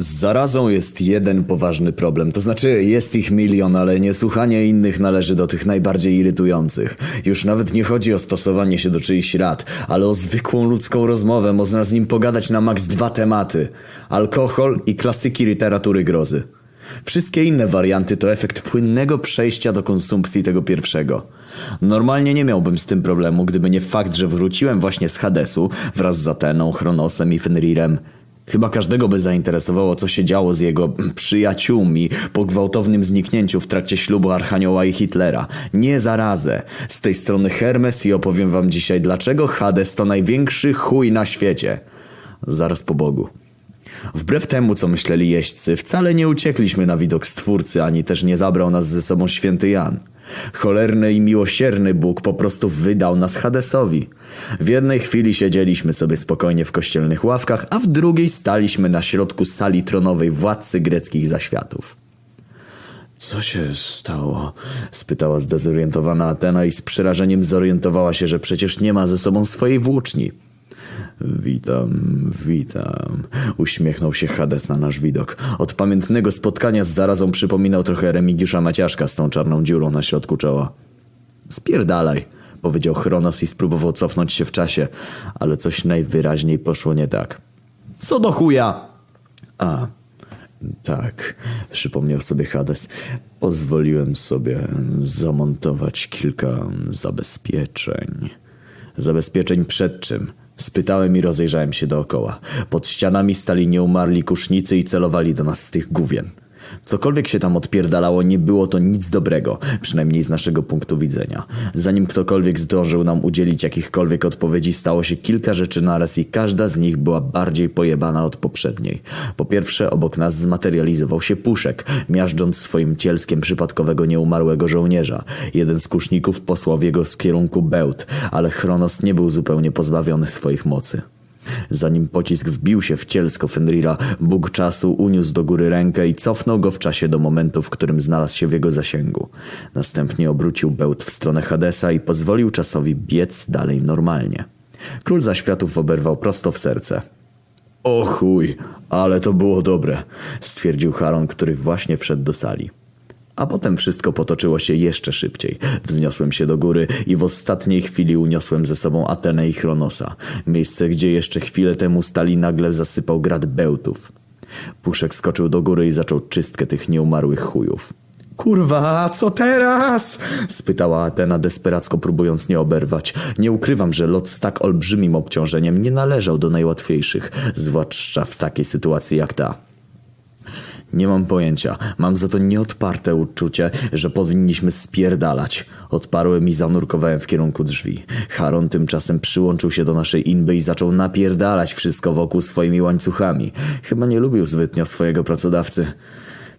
Z zarazą jest jeden poważny problem, to znaczy jest ich milion, ale niesłuchanie innych należy do tych najbardziej irytujących. Już nawet nie chodzi o stosowanie się do czyichś rad, ale o zwykłą ludzką rozmowę, można z nim pogadać na maks dwa tematy. Alkohol i klasyki literatury grozy. Wszystkie inne warianty to efekt płynnego przejścia do konsumpcji tego pierwszego. Normalnie nie miałbym z tym problemu, gdyby nie fakt, że wróciłem właśnie z Hadesu wraz z Ateną, Chronosem i Fenrirem. Chyba każdego by zainteresowało, co się działo z jego przyjaciółmi po gwałtownym zniknięciu w trakcie ślubu Archanioła i Hitlera. Nie zarazę. Z tej strony Hermes i opowiem wam dzisiaj, dlaczego Hades to największy chuj na świecie. Zaraz po Bogu. Wbrew temu, co myśleli jeźdźcy, wcale nie uciekliśmy na widok Stwórcy, ani też nie zabrał nas ze sobą święty Jan. Cholerny i miłosierny Bóg po prostu wydał nas Hadesowi. W jednej chwili siedzieliśmy sobie spokojnie w kościelnych ławkach, a w drugiej staliśmy na środku sali tronowej władcy greckich zaświatów. Co się stało? spytała zdezorientowana Atena i z przerażeniem zorientowała się, że przecież nie ma ze sobą swojej włóczni. Witam, witam. Uśmiechnął się Hades na nasz widok. Od pamiętnego spotkania z zarazą przypominał trochę Remigiusza Maciaszka z tą czarną dziurą na środku czoła. Spierdalaj, powiedział Chronos i spróbował cofnąć się w czasie, ale coś najwyraźniej poszło nie tak. Co do chuja? A, tak, przypomniał sobie Hades. Pozwoliłem sobie zamontować kilka zabezpieczeń. Zabezpieczeń przed czym? Spytałem i rozejrzałem się dookoła. Pod ścianami stali nieumarli kusznicy i celowali do nas z tych gówien. Cokolwiek się tam odpierdalało, nie było to nic dobrego, przynajmniej z naszego punktu widzenia. Zanim ktokolwiek zdążył nam udzielić jakichkolwiek odpowiedzi, stało się kilka rzeczy naraz i każda z nich była bardziej pojebana od poprzedniej. Po pierwsze, obok nas zmaterializował się puszek, miażdżąc swoim cielskiem przypadkowego nieumarłego żołnierza. Jeden z kuszników posłał w jego z kierunku bełt, ale Chronos nie był zupełnie pozbawiony swoich mocy. Zanim pocisk wbił się w cielsko Fenrira, Bóg czasu uniósł do góry rękę i cofnął go w czasie do momentu, w którym znalazł się w jego zasięgu. Następnie obrócił bełt w stronę Hadesa i pozwolił czasowi biec dalej normalnie. Król zaświatów oberwał prosto w serce. O chuj, ale to było dobre, stwierdził Charon, który właśnie wszedł do sali. A potem wszystko potoczyło się jeszcze szybciej. Wzniosłem się do góry i w ostatniej chwili uniosłem ze sobą Atenę i Chronosa. Miejsce, gdzie jeszcze chwilę temu stali, nagle zasypał grad bełtów. Puszek skoczył do góry i zaczął czystkę tych nieumarłych chujów. Kurwa, co teraz? spytała Atena desperacko próbując nie oberwać. Nie ukrywam, że lot z tak olbrzymim obciążeniem nie należał do najłatwiejszych, zwłaszcza w takiej sytuacji jak ta. Nie mam pojęcia. Mam za to nieodparte uczucie, że powinniśmy spierdalać. Odparłem i zanurkowałem w kierunku drzwi. Charon tymczasem przyłączył się do naszej inby i zaczął napierdalać wszystko wokół swoimi łańcuchami. Chyba nie lubił zbytnio swojego pracodawcy.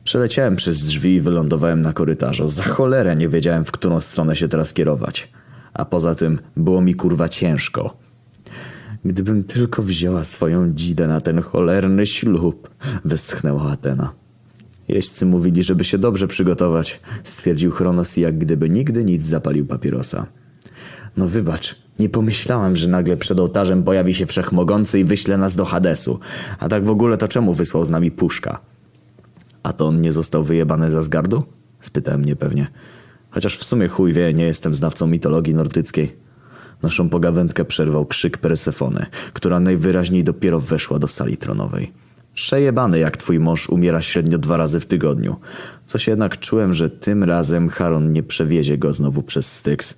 Przeleciałem przez drzwi i wylądowałem na korytarzu. Za cholerę nie wiedziałem, w którą stronę się teraz kierować. A poza tym było mi kurwa ciężko. Gdybym tylko wzięła swoją dzidę na ten cholerny ślub, westchnęła Atena. Jeźdźcy mówili, żeby się dobrze przygotować, stwierdził Chronos jak gdyby nigdy nic zapalił papierosa. No wybacz, nie pomyślałem, że nagle przed ołtarzem pojawi się wszechmogący i wyśle nas do Hadesu. A tak w ogóle to czemu wysłał z nami puszka? A to on nie został wyjebany za zgardu? Spytałem niepewnie. Chociaż w sumie chuj wie, nie jestem znawcą mitologii nordyckiej. Naszą pogawędkę przerwał krzyk Persefony, która najwyraźniej dopiero weszła do sali tronowej. Przejebany jak twój mąż umiera średnio dwa razy w tygodniu. Coś jednak czułem, że tym razem Charon nie przewiezie go znowu przez Styx.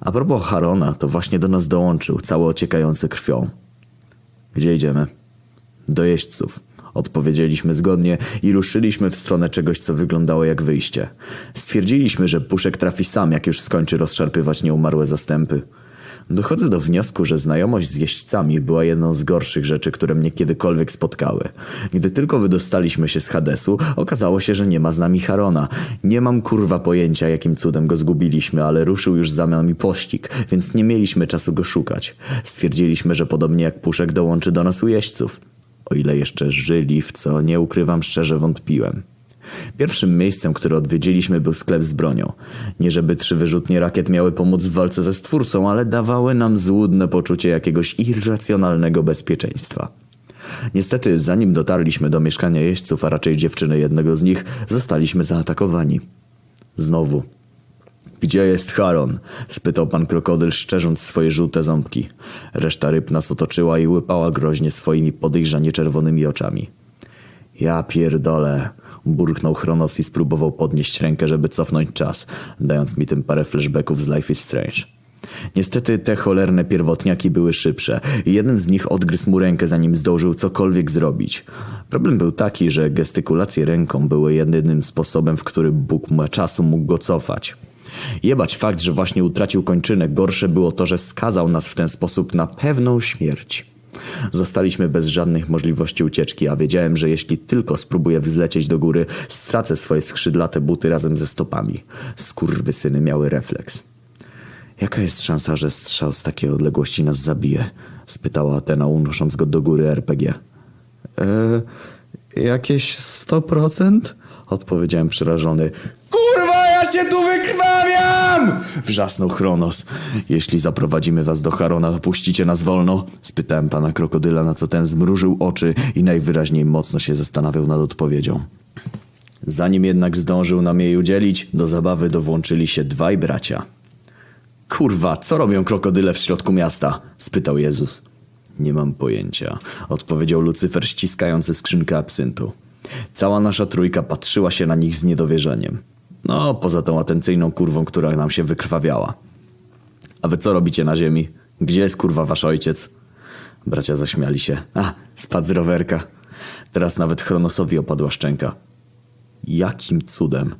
A propos Charona, to właśnie do nas dołączył, cały ociekający krwią. Gdzie idziemy? Do jeźdźców. Odpowiedzieliśmy zgodnie i ruszyliśmy w stronę czegoś, co wyglądało jak wyjście. Stwierdziliśmy, że Puszek trafi sam, jak już skończy rozszarpywać nieumarłe zastępy. Dochodzę do wniosku, że znajomość z jeźdźcami była jedną z gorszych rzeczy, które mnie kiedykolwiek spotkały. Gdy tylko wydostaliśmy się z Hadesu, okazało się, że nie ma z nami Harona. Nie mam kurwa pojęcia, jakim cudem go zgubiliśmy, ale ruszył już za nami pościg, więc nie mieliśmy czasu go szukać. Stwierdziliśmy, że podobnie jak Puszek dołączy do nas u jeźdźców. O ile jeszcze żyli, w co nie ukrywam szczerze wątpiłem. Pierwszym miejscem, które odwiedziliśmy był sklep z bronią. Nie żeby trzy wyrzutnie rakiet miały pomóc w walce ze stwórcą, ale dawały nam złudne poczucie jakiegoś irracjonalnego bezpieczeństwa. Niestety, zanim dotarliśmy do mieszkania jeźdźców, a raczej dziewczyny jednego z nich, zostaliśmy zaatakowani. Znowu. Gdzie jest Charon? spytał pan krokodyl, szczerząc swoje żółte ząbki. Reszta ryb nas otoczyła i łypała groźnie swoimi podejrzanie czerwonymi oczami. Ja pierdolę. Burknął Chronos i spróbował podnieść rękę, żeby cofnąć czas, dając mi tym parę flashbacków z Life is Strange. Niestety te cholerne pierwotniaki były szybsze i jeden z nich odgryzł mu rękę, zanim zdążył cokolwiek zrobić. Problem był taki, że gestykulacje ręką były jedynym sposobem, w który Bóg czasu mógł go cofać. Jebać fakt, że właśnie utracił kończynę, gorsze było to, że skazał nas w ten sposób na pewną śmierć. Zostaliśmy bez żadnych możliwości ucieczki, a wiedziałem, że jeśli tylko spróbuję wzlecieć do góry, stracę swoje skrzydlate buty razem ze stopami. Skurwysyny miały refleks. Jaka jest szansa, że strzał z takiej odległości nas zabije? spytała Atena, unosząc go do góry RPG. Eee, jakieś 100%? Odpowiedziałem przerażony. Ja się tu wykrwawiam! Wrzasnął Chronos. Jeśli zaprowadzimy was do Harona, puścicie nas wolno? Spytałem pana krokodyla, na co ten zmrużył oczy i najwyraźniej mocno się zastanawiał nad odpowiedzią. Zanim jednak zdążył nam jej udzielić, do zabawy dowłączyli się dwaj bracia. Kurwa, co robią krokodyle w środku miasta? spytał Jezus. Nie mam pojęcia, odpowiedział Lucyfer ściskający skrzynkę absyntu. Cała nasza trójka patrzyła się na nich z niedowierzeniem. No, poza tą atencyjną kurwą, która nam się wykrwawiała. A wy co robicie na ziemi? Gdzie jest kurwa wasz ojciec? Bracia zaśmiali się. A, spadł z rowerka. Teraz nawet Chronosowi opadła szczęka. Jakim cudem?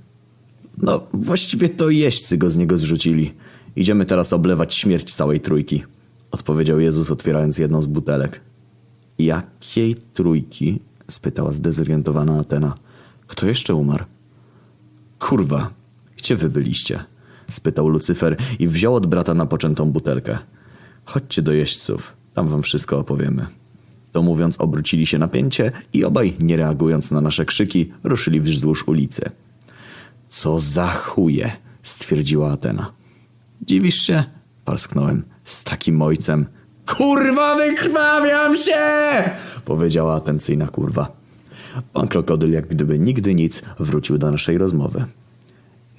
No, właściwie to jeźdźcy go z niego zrzucili. Idziemy teraz oblewać śmierć całej trójki, odpowiedział Jezus, otwierając jedną z butelek. Jakiej trójki? spytała zdezorientowana Atena. Kto jeszcze umarł? Kurwa, gdzie wy byliście? spytał Lucyfer i wziął od brata napoczętą butelkę. Chodźcie do jeźdźców, tam wam wszystko opowiemy. To mówiąc, obrócili się na pięcie i obaj, nie reagując na nasze krzyki, ruszyli wzdłuż ulicy. Co za chuje, stwierdziła Atena. Dziwisz się? Parsknąłem. Z takim ojcem. Kurwa, wykrwawiam się! Powiedziała atencyjna kurwa. Pan krokodyl, jak gdyby nigdy nic, wrócił do naszej rozmowy.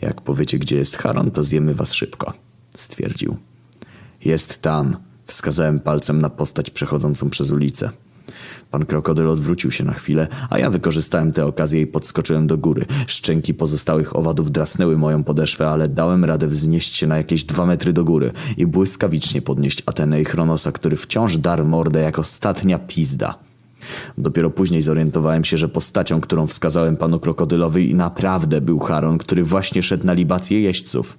Jak powiecie, gdzie jest Charon, to zjemy was szybko, stwierdził. Jest tam, wskazałem palcem na postać przechodzącą przez ulicę. Pan krokodyl odwrócił się na chwilę, a ja wykorzystałem tę okazję i podskoczyłem do góry. Szczęki pozostałych owadów drasnęły moją podeszwę, ale dałem radę wznieść się na jakieś dwa metry do góry i błyskawicznie podnieść Atenę i Chronosa, który wciąż darł mordę jak ostatnia pizda. Dopiero później zorientowałem się, że postacią, którą wskazałem panu krokodylowi naprawdę był Charon, który właśnie szedł na libację jeźdźców.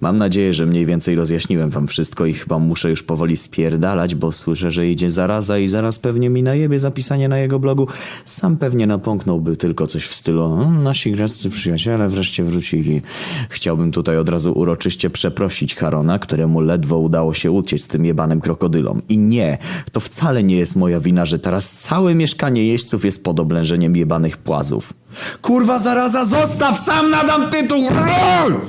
Mam nadzieję, że mniej więcej rozjaśniłem wam wszystko i chyba muszę już powoli spierdalać, bo słyszę, że idzie zaraza i zaraz pewnie mi najebie zapisanie na jego blogu. Sam pewnie napąknąłby tylko coś w stylu "Mm, nasi greccy przyjaciele wreszcie wrócili. Chciałbym tutaj od razu uroczyście przeprosić Harona, któremu ledwo udało się uciec z tym jebanym krokodylom. I nie, to wcale nie jest moja wina, że teraz całe mieszkanie jeźdźców jest pod oblężeniem jebanych płazów. Kurwa zaraza, zostaw! Sam nadam tytuł! Rol!